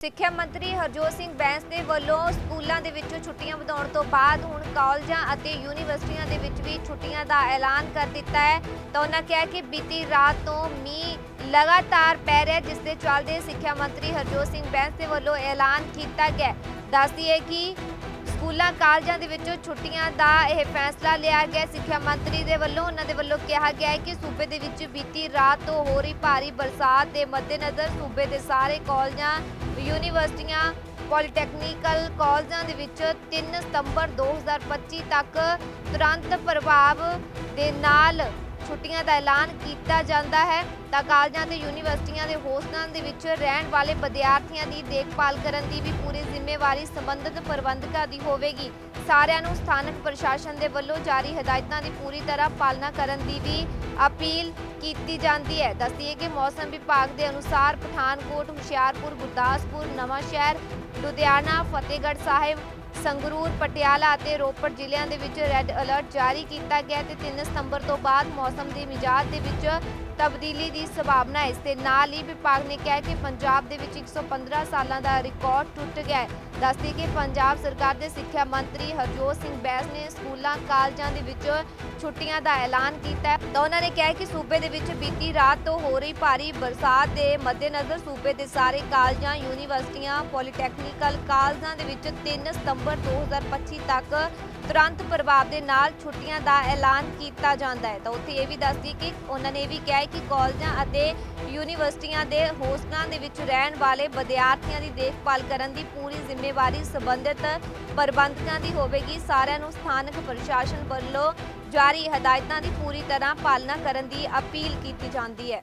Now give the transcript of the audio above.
ਸਿੱਖਿਆ ਮੰਤਰੀ ਹਰਜੋਤ ਸਿੰਘ ਬੈਂਸ ਦੇ ਵੱਲੋਂ ਸਕੂਲਾਂ ਦੇ ਵਿੱਚੋਂ ਛੁੱਟੀਆਂ ਵਧਾਉਣ ਤੋਂ ਬਾਅਦ ਹੁਣ ਕਾਲਜਾਂ ਅਤੇ ਯੂਨੀਵਰਸਿਟੀਆਂ ਦੇ ਵਿੱਚ ਵੀ ਛੁੱਟੀਆਂ ਦਾ ਐਲਾਨ ਕਰ ਦਿੱਤਾ ਹੈ। ਤਾਂ ਉਹਨਾਂ ਕਿਹਾ ਕਿ ਬੀਤੀ ਰਾਤ ਤੋਂ ਮੀਂਹ ਲਗਾਤਾਰ ਪੈ ਰਿਹਾ ਜਿਸ ਦੇ ਚੱਲਦੇ ਸਿੱਖਿਆ ਮੰਤਰੀ ਹਰਜੋਤ ਸਿੰਘ ਬੈਂਸ ਦੇ ਵੱਲੋਂ ਐਲਾਨ ਕੀਤਾ ਗਿਆ ਦੱਸਦੀ ਹੈ ਕਿ ਸਕੂਲਾਂ, ਕਾਲਜਾਂ ਦੇ ਵਿੱਚੋਂ ਛੁੱਟੀਆਂ ਦਾ ਇਹ ਫੈਸਲਾ ਲਿਆ ਗਿਆ। ਸਿੱਖਿਆ ਮੰਤਰੀ ਦੇ ਵੱਲੋਂ ਉਹਨਾਂ ਦੇ ਵੱਲੋਂ ਕਿਹਾ ਗਿਆ ਹੈ ਕਿ ਸੂਬੇ ਦੇ ਵਿੱਚ ਬੀਤੀ ਰਾਤ ਤੋਂ ਹੋ ਰਹੀ ਭਾਰੀ ਬਰਸਾਤ ਦੇ ਮੱਦੇਨਜ਼ਰ ਸੂਬੇ ਦੇ ਸਾਰੇ ਕਾਲਜਾਂ, ਯੂਨੀਵਰਸਿਟੀਆਂ, ਪੋਲੀਟੈਕਨੀਕਲ ਕਾਲਜਾਂ ਦੇ ਵਿੱਚ 3 ਸਤੰਬਰ 2025 ਤੱਕ ਤੁਰੰਤ ਪ੍ਰਭਾਵ ਦੇ ਨਾਲ ਛੁੱਟੀਆਂ ਦਾ ਐਲਾਨ ਕੀਤਾ ਜਾਂਦਾ ਹੈ ਤਾਂ ਕਾਲਜਾਂ ਤੇ ਯੂਨੀਵਰਸਿਟੀਆਂ ਦੇ ਹੋਸਟਲਾਂ ਦੇ ਵਿੱਚ ਰਹਿਣ ਵਾਲੇ ਵਿਦਿਆਰਥੀਆਂ ਦੀ ਦੇਖਭਾਲ ਕਰਨ ਦੀ ਵੀ ਪੂਰੀ ਜ਼ਿੰਮੇਵਾਰੀ ਸੰਬੰਧਿਤ ਪ੍ਰਬੰਧਕਾਂ ਦੀ ਹੋਵੇਗੀ। ਸਾਰਿਆਂ ਨੂੰ ਸਥਾਨਕ ਪ੍ਰਸ਼ਾਸਨ ਦੇ ਵੱਲੋਂ ਜਾਰੀ ਹਦਾਇਤਾਂ ਦੀ ਪੂਰੀ ਤਰ੍ਹਾਂ ਪਾਲਣਾ ਕਰਨ ਦੀ ਵੀ ਅਪੀਲ ਕੀਤੀ ਜਾਂਦੀ ਹੈ। ਦੱਸਦੀਏ ਕਿ ਮੌਸਮ ਵਿਭਾਗ ਦੇ ਅਨੁਸਾਰ ਪਠਾਨਕੋਟ, ਹੁਸ਼ਿਆਰਪੁਰ, ਗੁਰਦਾਸਪੁਰ, ਨਵਾਂਸ਼ਹਿਰ, ਲੁਧਿਆਣਾ, ਫਤਿਹਗੜ੍ਹ ਸਾਹਿਬ ਸੰਗਰੂਰ, ਪਟਿਆਲਾ ਅਤੇ ਰੋਪੜ ਜ਼ਿਲ੍ਹਿਆਂ ਦੇ ਵਿੱਚ ਰੈੱਡ ਅਲਰਟ ਜਾਰੀ ਕੀਤਾ ਗਿਆ ਤੇ 3 ਸਤੰਬਰ ਤੋਂ ਬਾਅਦ ਮੌਸਮ ਦੀ ਮਿਜਾਜ ਦੇ ਵਿੱਚ ਤਬਦੀਲੀ ਦੀ ਸੰਭਾਵਨਾ ਹੈ। ਇਸ ਦੇ ਨਾਲ ਹੀ ਵਿਭਾਗ ਨੇ ਕਿਹਾ ਕਿ ਪੰਜਾਬ ਦੇ ਵਿੱਚ 115 ਸਾਲਾਂ ਦਾ ਰਿਕਾਰਡ ਟੁੱਟ ਗਿਆ ਹੈ। ਦੱਸਦੀ ਕਿ ਪੰਜਾਬ ਸਰਕਾਰ ਦੇ ਸਿੱਖਿਆ ਮੰਤਰੀ ਹਰਜੋਤ ਸਿੰਘ ਬੈਂਸ ਨੇ ਸਕੂਲਾਂ, ਕਾਲਜਾਂ ਦੇ ਵਿੱਚ ਛੁੱਟੀਆਂ ਦਾ ਐਲਾਨ ਕੀਤਾ ਤਾਂ ਉਹਨਾਂ ਨੇ ਕਿਹਾ ਕਿ ਸੂਬੇ ਦੇ ਵਿੱਚ ਬੀਤੀ ਰਾਤ ਤੋਂ ਹੋ ਰਹੀ ਭਾਰੀ ਬਰਸਾਤ ਦੇ ਮੱਦੇਨਜ਼ਰ ਸੂਬੇ ਦੇ ਸਾਰੇ ਕਾਲਜਾਂ, ਯੂਨੀਵਰਸਿਟੀਆਂ, ਪੋਲੀਟੈਕਨੀਕਲ ਕਾਲਜਾਂ ਦੇ ਵਿੱਚ 3 ਸਤੰਬਰ 2025 ਤੱਕ ਤੁਰੰਤ ਪ੍ਰਭਾਵ ਦੇ ਨਾਲ ਛੁੱਟੀਆਂ ਦਾ ਐਲਾਨ ਕੀਤਾ ਜਾਂਦਾ ਹੈ। ਤਾਂ ਉੱਥੇ ਇਹ ਵੀ ਦੱਸਦੀ ਕਿ ਉਹਨਾਂ ਨੇ ਇਹ ਵੀ ਕਿਹਾ ਹੈ ਕਿ ਕਾਲਜਾਂ ਅਤੇ ਯੂਨੀਵਰਸਿਟੀਆਂ ਦੇ ਹੋਸਟਲਾਂ ਦੇ ਵਿੱਚ ਰਹਿਣ ਵਾਲੇ ਵਿਦਿਆਰਥੀਆਂ ਦੀ ਦੇਖਭਾਲ ਕਰਨ ਦੀ ਪੂਰੀ ਜ਼ਿੰਮੇਵਾਰੀ ਸੰਬੰਧਿਤ ਪ੍ਰਬੰਧਕਾਂ ਦੀ ਹੋਵੇਗੀ। ਸਾਰਿਆਂ ਨੂੰ ਸਥਾਨਕ ਪ੍ਰਸ਼ਾਸਨ ਵੱਲੋਂ ਜਾਰੀ ਹਦਾਇਤਾਂ ਦੀ ਪੂਰੀ ਤਰ੍ਹਾਂ ਪਾਲਣਾ ਕਰਨ ਦੀ ਅਪੀਲ ਕੀਤੀ ਜਾਂਦੀ ਹੈ।